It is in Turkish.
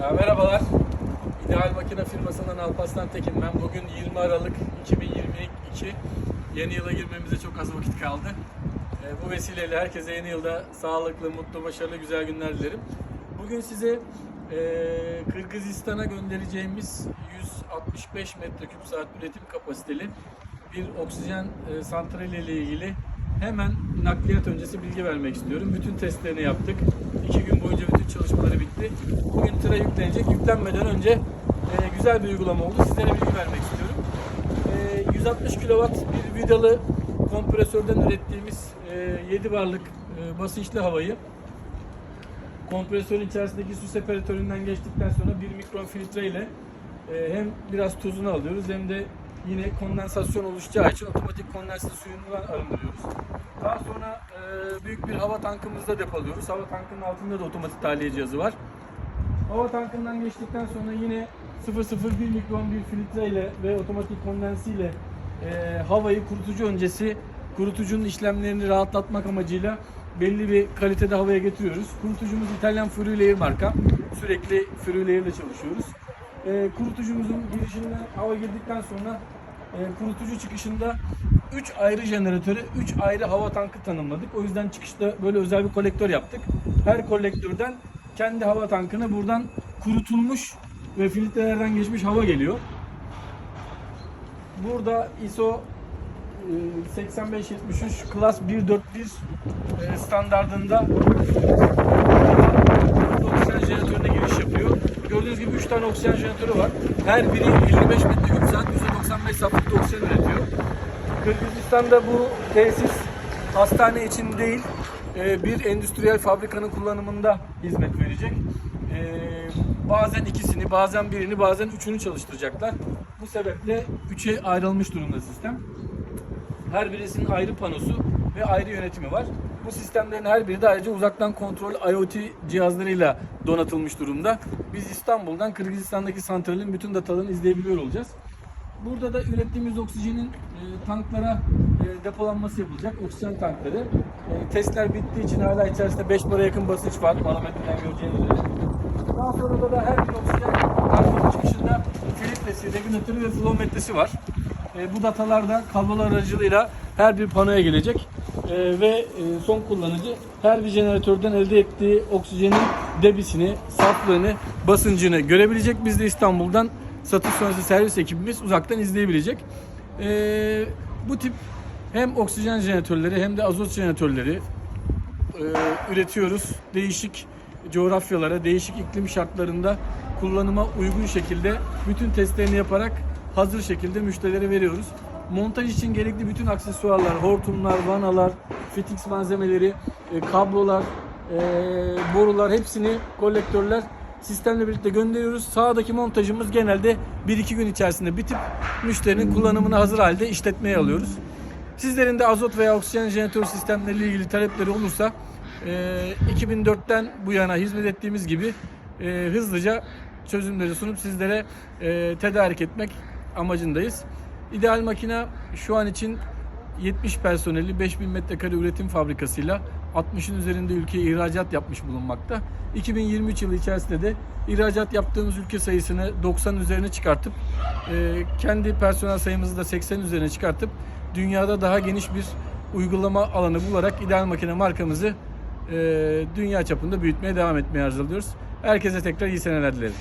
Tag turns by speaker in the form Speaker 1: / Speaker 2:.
Speaker 1: Merhabalar. İdeal Makine firmasından Alparslan Tekin. Ben bugün 20 Aralık 2022 yeni yıla girmemize çok az vakit kaldı. Ee, bu vesileyle herkese yeni yılda sağlıklı, mutlu, başarılı, güzel günler dilerim. Bugün size e, Kırgızistan'a göndereceğimiz 165 metreküp saat üretim kapasiteli bir oksijen e, santrali ile ilgili hemen nakliyat öncesi bilgi vermek istiyorum. Bütün testlerini yaptık. İki gün boyunca bütün çalışmaları bitti. Bugün tıra yüklenecek. Yüklenmeden önce e, güzel bir uygulama oldu. Sizlere bilgi vermek istiyorum. E, 160 kW bir vidalı kompresörden ürettiğimiz e, 7 barlık e, basınçlı havayı kompresörün içerisindeki su separatöründen geçtikten sonra bir mikron filtre ile e, hem biraz tuzunu alıyoruz hem de yine kondansasyon oluşacağı için otomatik kondense suyundan arındırıyoruz. Daha sonra e, büyük bir hava tankımızda depoluyoruz. Hava tankının altında da otomatik tahliye cihazı var. Hava tankından geçtikten sonra yine 0.01 mikron bir filtre ile ve otomatik kondensi ile e, havayı kurutucu öncesi kurutucunun işlemlerini rahatlatmak amacıyla belli bir kalitede havaya getiriyoruz. Kurutucumuz İtalyan Frulair marka. Sürekli Frulair ile çalışıyoruz. E, kurutucumuzun girişinden hava girdikten sonra kurutucu çıkışında 3 ayrı jeneratöre 3 ayrı hava tankı tanımladık. O yüzden çıkışta böyle özel bir kolektör yaptık. Her kolektörden kendi hava tankına buradan kurutulmuş ve filtrelerden geçmiş hava geliyor. Burada ISO e, 8573 Class 141 e, standardında oksijen jeneratörüne giriş yapıyor. Gördüğünüz gibi 3 tane oksijen jeneratörü var. Her biri 55 metreküp saat %95 saflıkta oksijen üretiyor. Kırgızistan'da bu tesis hastane için değil, e, bir endüstriyel fabrikanın kullanımında hizmet verecek. E, Bazen ikisini, bazen birini, bazen üçünü çalıştıracaklar. Bu sebeple üçe ayrılmış durumda sistem. Her birisinin ayrı panosu ve ayrı yönetimi var. Bu sistemlerin her biri de ayrıca uzaktan kontrol IoT cihazlarıyla donatılmış durumda. Biz İstanbul'dan Kırgızistan'daki santralin bütün datalarını izleyebiliyor olacağız. Burada da ürettiğimiz oksijenin e, tanklara e, depolanması yapılacak. Oksijen tankları. E, testler bittiği için hala içerisinde 5 bara yakın basınç var. Manometreden göreceğiniz üzere. Daha sonra da, da her bir oksijen tankının çıkışında filtresi, regülatörü ve flow var. E, bu datalar da kablolar aracılığıyla her bir panoya gelecek. E, ve e, son kullanıcı her bir jeneratörden elde ettiği oksijenin debisini, saflığını, basıncını görebilecek. Biz de İstanbul'dan satış sonrası servis ekibimiz uzaktan izleyebilecek. E, bu tip hem oksijen jeneratörleri hem de azot jeneratörleri e, üretiyoruz. Değişik coğrafyalara, değişik iklim şartlarında kullanıma uygun şekilde bütün testlerini yaparak hazır şekilde müşterilere veriyoruz. Montaj için gerekli bütün aksesuarlar, hortumlar, vanalar, fitix malzemeleri, e, kablolar, e, borular hepsini kolektörler sistemle birlikte gönderiyoruz. Sağdaki montajımız genelde 1-2 gün içerisinde bitip müşterinin kullanımına hazır halde işletmeye alıyoruz. Sizlerin de azot veya oksijen jeneratör sistemleriyle ilgili talepleri olursa e, 2004'ten bu yana hizmet ettiğimiz gibi e, hızlıca çözümleri sunup sizlere e, tedarik etmek amacındayız. İdeal makine şu an için 70 personeli 5000 metrekare üretim fabrikasıyla 60'ın üzerinde ülkeye ihracat yapmış bulunmakta. 2023 yılı içerisinde de ihracat yaptığımız ülke sayısını 90 üzerine çıkartıp e, kendi personel sayımızı da 80 üzerine çıkartıp dünyada daha geniş bir uygulama alanı bularak ideal makine markamızı e, dünya çapında büyütmeye devam etmeye arzu ediyoruz. Herkese tekrar iyi seneler dilerim.